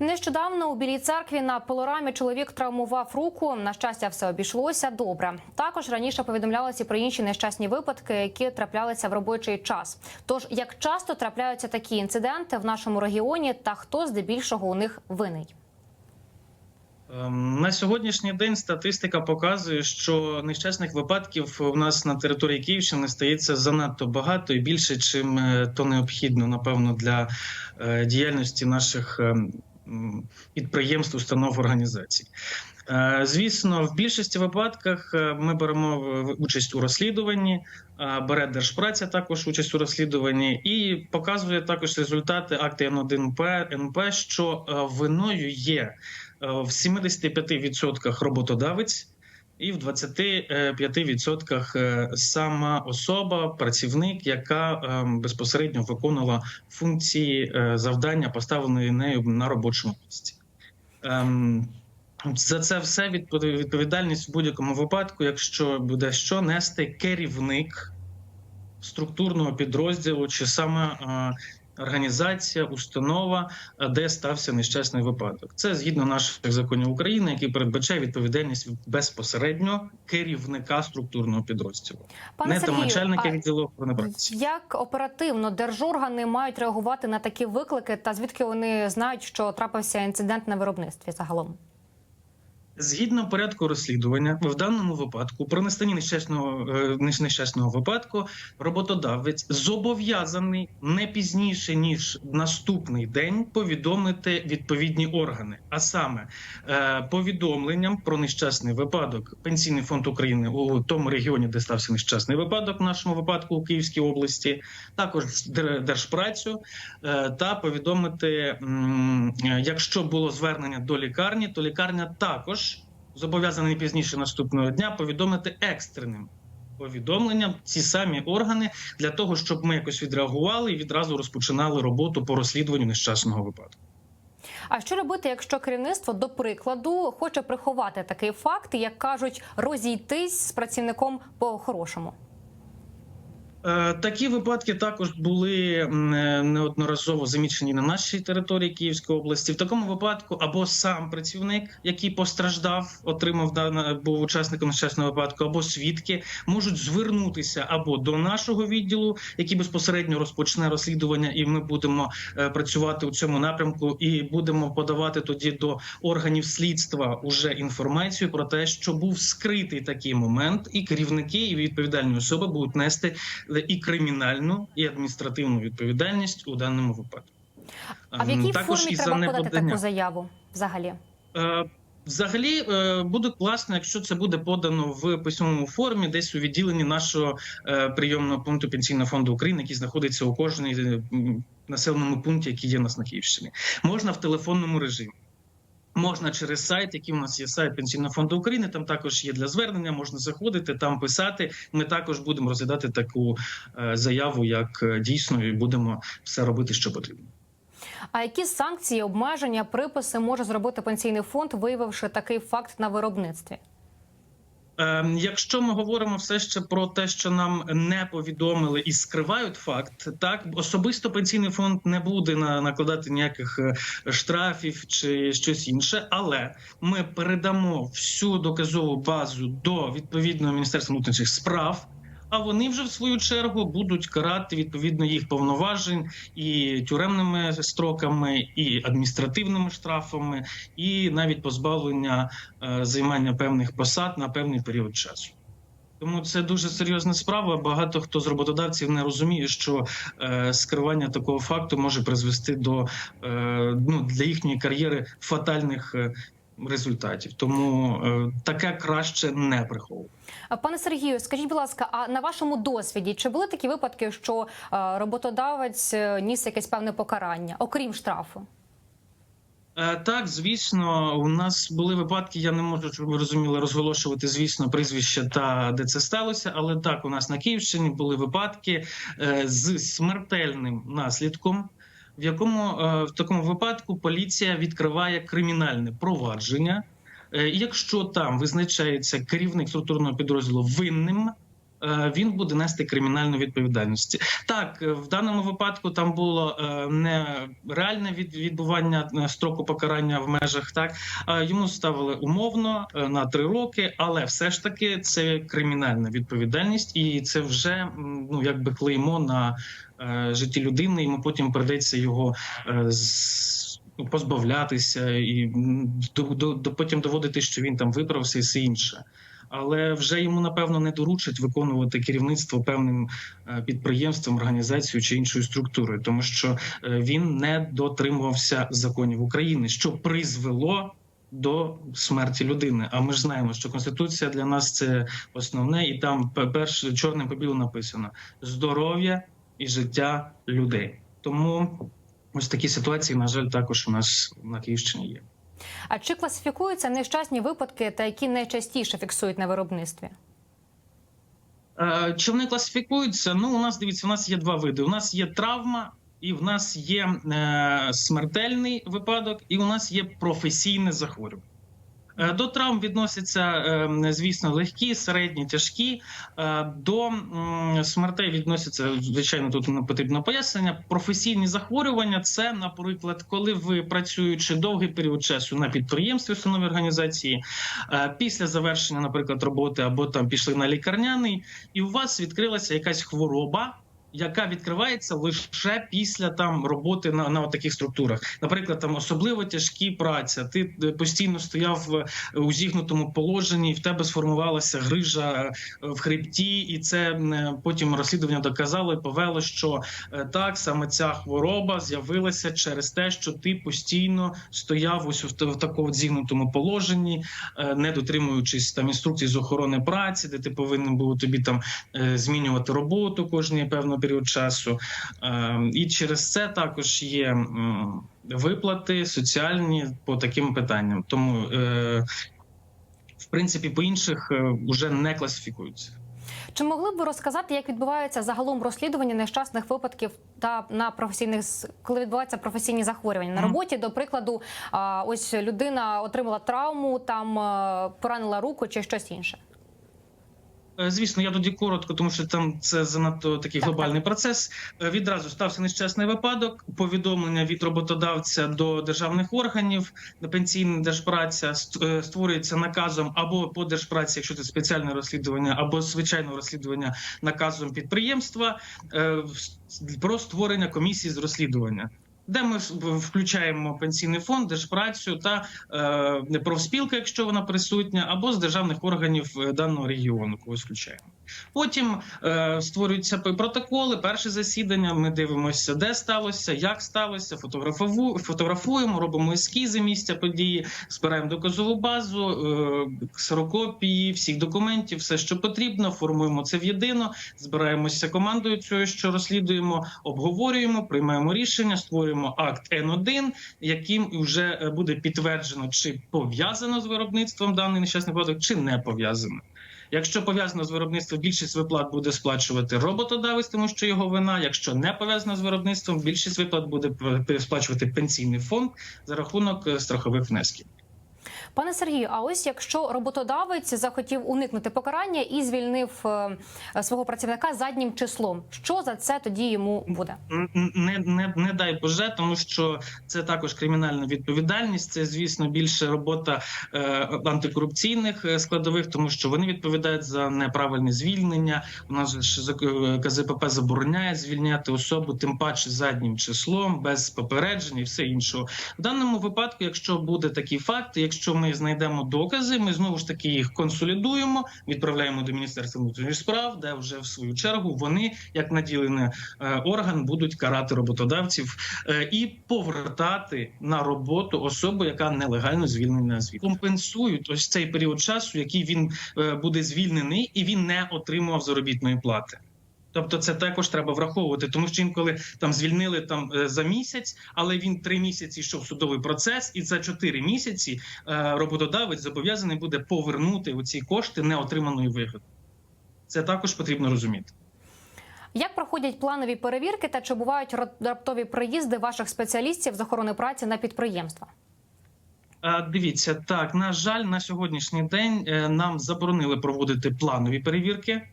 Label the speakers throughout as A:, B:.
A: Нещодавно у білій церкві на пилорамі чоловік травмував руку. На щастя, все обійшлося добре. Також раніше повідомлялося про інші нещасні випадки, які траплялися в робочий час. Тож як часто трапляються такі інциденти в нашому регіоні, та хто здебільшого у них винний?
B: Ем, На сьогоднішній день статистика показує, що нещасних випадків у нас на території Київщини стається занадто багато і більше, чим е, то необхідно, напевно, для е, діяльності наших ем, підприємств, установ організацій. Е, Звісно, в більшості випадках е, ми беремо участь у розслідуванні. е, Бере держпраця також участь у розслідуванні і показує також результати акти Н1П НП, що виною є в 75% роботодавець. І в 25% е, сама особа, працівник, яка е, безпосередньо виконувала функції е, завдання, поставленої нею на робочому місці. Ем, За це все відповідальність в будь-якому випадку, якщо буде що нести керівник структурного підрозділу чи саме е, організація, установа, е, де стався нещасний випадок. Це згідно наших законів України, які передбачає відповідальність безпосередньо керівника структурного підрозділу,
A: Пане
B: не
A: Сергію,
B: начальника відділу охорони праці.
A: як оперативно держоргани мають реагувати на такі виклики, та звідки вони знають, що трапився інцидент на виробництві загалом?
B: Згідно порядку розслідування, в даному випадку при настанні нещасного е, нещасного випадку роботодавець зобов'язаний не пізніше ніж наступний день повідомити відповідні органи, а саме е, повідомленням про нещасний випадок Пенсійний фонд України у тому регіоні, де стався нещасний випадок, в нашому випадку у Київській області, також Дер- держпрацю е, та повідомити, якщо було звернення до лікарні, то лікарня також зобов'язана не пізніше наступного дня повідомити екстреним повідомленням ці самі органи для того, щоб ми якось відреагували і відразу розпочинали роботу по розслідуванню нещасного випадку.
A: А що робити, якщо керівництво, до прикладу, хоче приховати такий факт, як кажуть, розійтись з працівником по-хорошому?
B: Е, Такі випадки також були е, неодноразово замічені на нашій території Київської області. В такому випадку або сам працівник, який постраждав, отримав був учасником нещасного випадку, або свідки можуть звернутися або до нашого відділу, який безпосередньо розпочне розслідування, і ми будемо е, працювати у цьому напрямку, і будемо подавати тоді до органів слідства уже інформацію про те, що був скритий такий момент, і керівники і відповідальні особи будуть нести і кримінальну, і адміністративну відповідальність у даному випадку.
A: А в
B: Ем,
A: якій
B: також
A: формі треба подати таку заяву взагалі?
B: Е, Взагалі е, буде класно, якщо це буде подано в письмовому формі, десь у відділенні нашого е, прийомного пункту пенсійного фонду України, який знаходиться у кожній населеному пункті, який є у нас на Київщині. Можна в телефонному режимі. Можна через сайт, який у нас є сайт Пенсійного фонду України. Там також є для звернення. Можна заходити, там писати. Ми також будемо розглядати таку е, заяву, як е, дійсно, і будемо все робити, що потрібно.
A: А які санкції, обмеження, приписи може зробити пенсійний фонд, виявивши такий факт на виробництві?
B: Ем, Якщо ми говоримо все ще про те, що нам не повідомили і скривають факт, так особисто пенсійний фонд не буде на накладати ніяких е, штрафів чи щось інше, але ми передамо всю доказову базу до відповідного міністерства внутрішніх справ. А вони вже в свою чергу будуть карати відповідно їх повноважень і тюремними строками, і адміністративними штрафами, і навіть позбавлення е, займання певних посад на певний період часу. Тому це дуже серйозна справа. Багато хто з роботодавців не розуміє, що е, скривання такого факту може призвести до е, ну для їхньої кар'єри фатальних е, результатів. Тому е, таке краще не приховувати.
A: Пане Сергію, скажіть, будь ласка, а на вашому досвіді чи були такі випадки, що е, роботодавець е, ніс якесь певне покарання, окрім штрафу?
B: Так, звісно, у нас були випадки. Я не можу, щоб ви розуміли, розголошувати, звісно, прізвище та де це сталося. Але так, у нас на Київщині були випадки з смертельним наслідком, в якому е, в такому випадку поліція відкриває кримінальне провадження. Е, Якщо там визначається керівник структурного підрозділу винним, е, він буде нести кримінальну відповідальність. Так, в даному випадку там було не реальне відбування строку покарання в межах. Так йому ставили умовно на три роки, але все ж таки це кримінальна відповідальність, і це вже ну якби клеймо на житті людини. Йому потім придеться його е, ну, позбавлятися і до, до, до потім доводити, що він там виправився і все інше. Але вже йому напевно не доручать виконувати керівництво певним е, підприємством, організацією чи іншою структурою, тому що е, він не дотримувався законів України, що призвело до смерті людини. А ми ж знаємо, що конституція для нас це основне, і там пе- перше чорним по білу написано здоров'я і життя людей. Тому ось такі ситуації, на жаль, також у нас на Київщині є.
A: А чи класифікуються нещасні випадки, та які найчастіше фіксують на виробництві?
B: Е, Чи вони класифікуються? Ну, у нас дивіться, у нас є два види. У нас є травма, і в нас є е, смертельний випадок, і у нас є професійне захворювання. Е, До травм відносяться, е, звісно, легкі, середні, тяжкі. Е, До смертей відносяться, звичайно, тут не потрібно пояснення. Професійні захворювання це, наприклад, коли ви працюючи довгий період часу на підприємстві установі організації, е, після завершення, наприклад, роботи або там пішли на лікарняний, і у вас відкрилася якась хвороба. Яка відкривається лише після там роботи на, на таких структурах, наприклад, там особливо тяжкі праця. Ти е, постійно стояв в- у зігнутому положенні, і в тебе сформувалася грижа е, в хребті, і це е, потім розслідування доказало і повело, що е, так саме ця хвороба з'явилася через те, що ти постійно стояв ось в, такому зігнутому положенні, е, не дотримуючись там інструкцій з охорони праці, де ти повинен був тобі там е, змінювати роботу кожний певний період часу. Е, І через це також є виплати соціальні по таким питанням. Тому, е, в принципі, по інших е, вже не класифікуються.
A: Чи могли б ви розказати, як відбувається загалом розслідування нещасних випадків та на професійних коли відбуваються професійні захворювання на роботі? До прикладу, ось людина отримала травму, там е, поранила руку чи щось інше?
B: Е, Звісно, я тоді коротко, тому що там це занадто такий глобальний процес. Е, Відразу стався нещасний випадок. Повідомлення від роботодавця до державних органів на пенсійна держпраця е, створюється наказом або по держпраці, якщо це спеціальне розслідування, або звичайне розслідування наказом підприємства про створення комісії з розслідування. Де ми включаємо пенсійний фонд, держпрацю та е, профспілка, якщо вона присутня, або з державних органів е, даного регіону, когось включаємо. Потім е, створюються протоколи, перше засідання. Ми дивимося, де сталося, як сталося, фотографову, фотографуємо, робимо ескізи місця події, збираємо доказову базу, е, всіх документів, все, що потрібно, формуємо це в єдино, збираємося командою цього, що розслідуємо, обговорюємо, приймаємо рішення, створюємо акт Н1, яким вже е, буде підтверджено, чи пов'язано з виробництвом даний нещасний випадок, чи не пов'язано. Якщо пов'язано з виробництвом, більшість виплат буде сплачувати роботодавець, тому що його вина. Якщо не пов'язано з виробництвом, більшість виплат буде сплачувати пенсійний фонд за рахунок е, страхових внесків.
A: Пане Сергію, а ось якщо роботодавець захотів уникнути покарання і звільнив е, свого працівника заднім числом, що за це тоді йому буде?
B: Не, не, не дай Боже, тому що це також кримінальна відповідальність. Це, звісно, більше робота е, антикорупційних е, складових, тому що вони відповідають за неправильне звільнення. У нас ж е, КЗПП забороняє звільняти особу, тим паче заднім числом, без попереджень і все іншого. В даному випадку, якщо буде такий факт, якщо ми знайдемо докази, ми знову ж таки їх консолідуємо, відправляємо до міністерства внутрішніх справ, де вже в свою чергу вони, як наділений е, орган, будуть карати роботодавців е, і повертати на роботу особу, яка нелегально звільнена звідти. Компенсують ось цей період часу, який він е, буде звільнений, і він не отримував заробітної плати. Тобто це також треба враховувати, тому що інколи там звільнили там е, за місяць, але він три місяці йшов судовий процес, і за чотири місяці е, роботодавець зобов'язаний буде повернути оці кошти неотриманої вигоди. Це також потрібно розуміти.
A: Як проходять планові перевірки та чи бувають ра- раптові приїзди ваших спеціалістів з охорони праці на підприємства?
B: Дивіться, так на жаль, на сьогоднішній день е, нам заборонили проводити планові перевірки.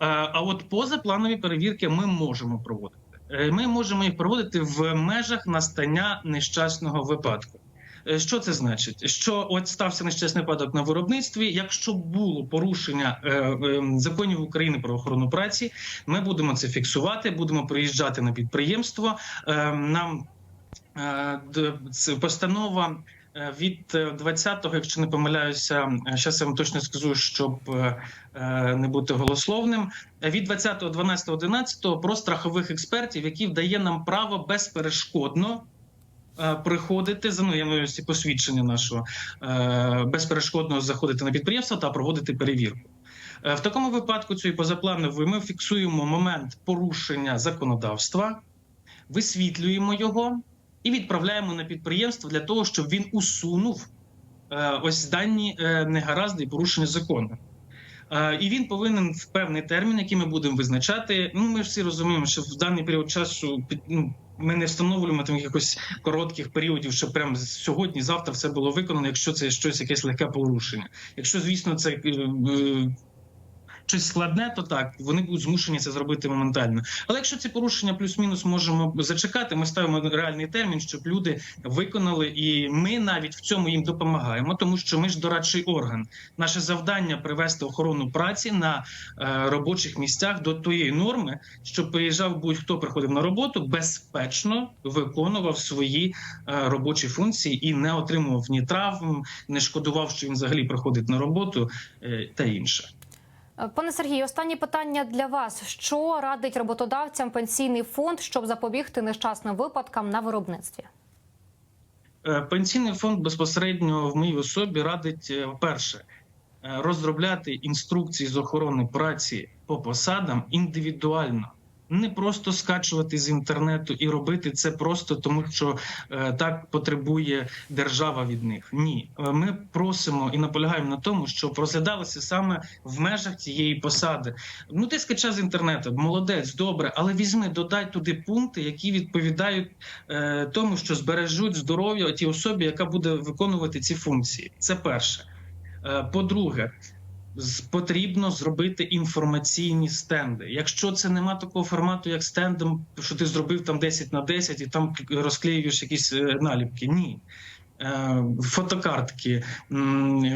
B: А от позапланові перевірки ми можемо проводити. Е, Ми можемо їх проводити в межах настання нещасного випадку. Е, Що це значить? Що от стався нещасний випадок на виробництві. Якщо було порушення е, е, законів України про охорону праці, ми будемо це фіксувати, будемо приїжджати на підприємство. Е, нам е, постанова е, від е, 20-го, якщо не помиляюся, зараз я вам точно скажу, щоб е, е, не бути голословним. Е, Від 20-го, 12-го, 11-го про страхових експертів, які дає нам право безперешкодно. е, Приходити за ну я маю посвідчення нашого е, безперешкодно заходити на підприємство та проводити перевірку. Е, В такому випадку цієї позапланової ми фіксуємо момент порушення законодавства, висвітлюємо його і відправляємо на підприємство для того, щоб він усунув е, ось дані е, негаразди і порушення закону. Е, І він повинен в певний термін, який ми будемо визначати. Ну, ми ж всі розуміємо, що в даний період часу ну, ми не встановлюємо там якихось коротких періодів, що прямо сьогодні, завтра все було виконано, якщо це щось якесь легке порушення. Якщо, звісно, це щось складне, то так вони будуть змушені це зробити моментально. Але якщо ці порушення плюс-мінус можемо зачекати, ми ставимо реальний термін, щоб люди виконали, і ми навіть в цьому їм допомагаємо, тому що ми ж дорадчий орган. Наше завдання привести охорону праці на е, робочих місцях до тої норми, щоб приїжджав будь-хто приходив на роботу, безпечно виконував свої е, робочі функції і не отримував ні травм, не шкодував, що він взагалі приходить на роботу е, та інше.
A: Е, Пане Сергію, останнє питання для вас: що радить роботодавцям пенсійний фонд, щоб запобігти нещасним випадкам на виробництві?
B: Е, Пенсійний фонд безпосередньо в моїй особі радить е, перше розробляти інструкції з охорони праці по посадам індивідуально. Не просто скачувати з інтернету і робити це просто тому, що е, так потребує держава від них. Ні, Е, ми просимо і наполягаємо на тому, щоб розглядалося саме в межах цієї посади. Ну, ти скачав з інтернету, молодець, добре, але візьми, додай туди пункти, які відповідають е, тому, що збережуть здоров'я тій особі, яка буде виконувати ці функції. Це перше. По-друге, потрібно зробити інформаційні стенди. Якщо це нема такого формату, як стендом, що ти зробив там 10 на 10 і там розклеюєш якісь е, наліпки. Ні. Е, Фотокартки,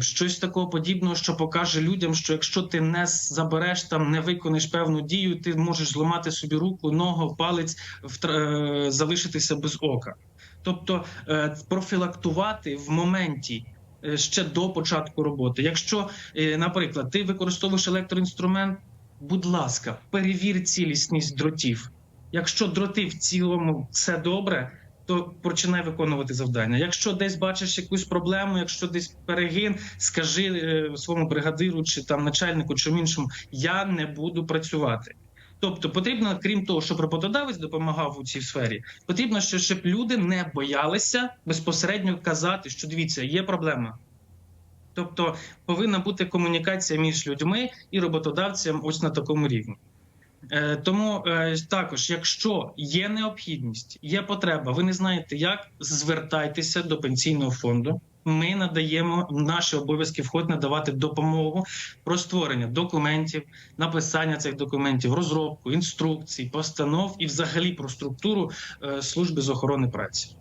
B: щось такого подібного, що покаже людям, що якщо ти не забереш там, не виконаєш певну дію, ти можеш зламати собі руку, ногу, палець, втра- е, залишитися без ока. Тобто профілактувати в моменті ще до початку роботи. Якщо, е, наприклад, ти використовуєш електроінструмент, будь ласка, перевір цілісність дротів. Якщо дроти в цілому все добре, то починай виконувати завдання. Якщо десь бачиш якусь проблему, якщо десь перегин, скажи е, своєму бригадиру чи там начальнику, чи іншому, я не буду працювати. Тобто потрібно, крім того, щоб роботодавець допомагав у цій сфері, потрібно, щоб люди не боялися безпосередньо казати, що дивіться, є проблема. Тобто повинна бути комунікація між людьми і роботодавцем ось на такому рівні. Е, Тому е, також, якщо є необхідність, є потреба, ви не знаєте, як звертайтеся до пенсійного фонду. Ми надаємо наші обов'язки вход надавати допомогу про створення документів, написання цих документів, розробку, інструкцій, постанов і взагалі про структуру е, служби з охорони праці.